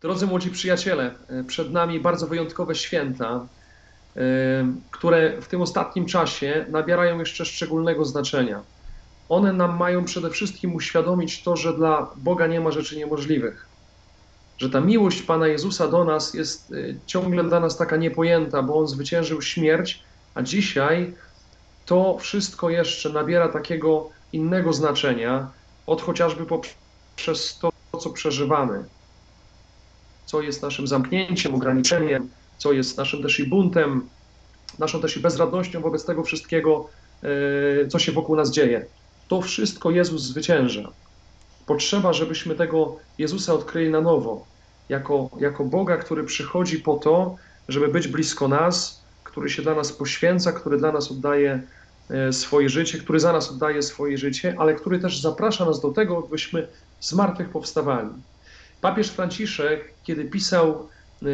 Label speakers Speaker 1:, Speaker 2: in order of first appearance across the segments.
Speaker 1: Drodzy młodzi przyjaciele, e, przed nami bardzo wyjątkowe święta, e, które w tym ostatnim czasie nabierają jeszcze szczególnego znaczenia. One nam mają przede wszystkim uświadomić to, że dla Boga nie ma rzeczy niemożliwych. Że ta miłość Pana Jezusa do nas jest e, ciągle dla nas taka niepojęta, bo On zwyciężył śmierć, a dzisiaj to wszystko jeszcze nabiera takiego innego znaczenia, od chociażby poprzez to, co przeżywamy co jest naszym zamknięciem, ograniczeniem, co jest naszym też i buntem, naszą też i bezradnością wobec tego wszystkiego, e, co się wokół nas dzieje. To wszystko Jezus zwycięża. Potrzeba, żebyśmy tego Jezusa odkryli na nowo, jako, jako Boga, który przychodzi po to, żeby być blisko nas, który się dla nas poświęca, który dla nas oddaje e, swoje życie, który za nas oddaje swoje życie, ale który też zaprasza nas do tego, byśmy z martwych powstawali. Papież Franciszek, kiedy pisał e,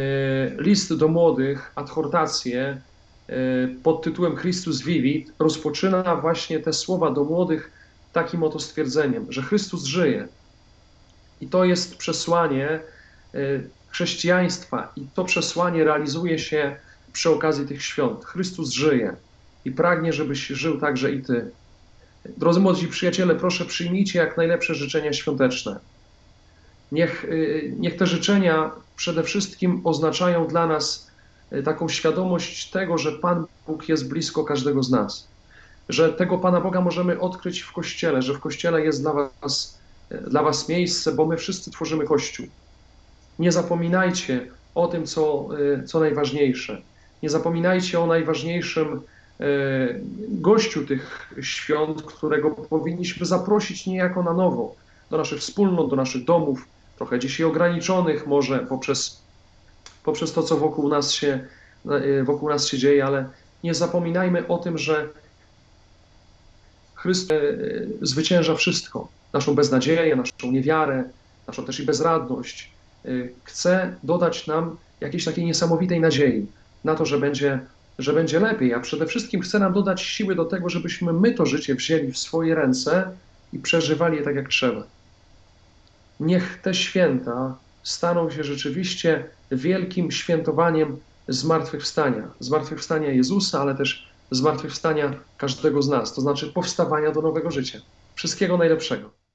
Speaker 1: list do młodych, adhortację e, pod tytułem Christus Vivit, rozpoczyna właśnie te słowa do młodych takim oto stwierdzeniem, że Chrystus żyje. I to jest przesłanie e, chrześcijaństwa, i to przesłanie realizuje się przy okazji tych świąt. Chrystus żyje i pragnie, żebyś żył także i ty. Drodzy młodzi przyjaciele, proszę przyjmijcie jak najlepsze życzenia świąteczne. Niech, y, niech te życzenia przede wszystkim oznaczają dla nas y, taką świadomość tego, że Pan Bóg jest blisko każdego z nas. Że tego Pana Boga możemy odkryć w Kościele, że w Kościele jest dla was, y, dla was miejsce, bo my wszyscy tworzymy Kościół. Nie zapominajcie o tym, co, co najważniejsze. Nie zapominajcie o najważniejszym gościu tych świąt, którego powinniśmy zaprosić niejako na nowo do naszych wspólnot, do naszych domów, trochę dzisiaj ograniczonych może poprzez, poprzez to, co wokół nas, się, e, wokół nas się dzieje, ale nie zapominajmy o tym, że Chrystus e, zwycięża wszystko. Naszą beznadzieję, naszą niewiarę, naszą też i bezradność. E, chce dodać nam jakiejś takiej niesamowitej nadziei na to, że będzie, że będzie lepiej, a przede wszystkim chce nam dodać siły do tego, żebyśmy my to życie wzięli w swoje ręce i przeżywali je tak, jak trzeba niech te święta staną się rzeczywiście wielkim świętowaniem zmartwychwstania. Zmartwychwstania Jezusa, ale też zmartwychwstania każdego z nas, to znaczy powstawania do nowego życia. Wszystkiego najlepszego.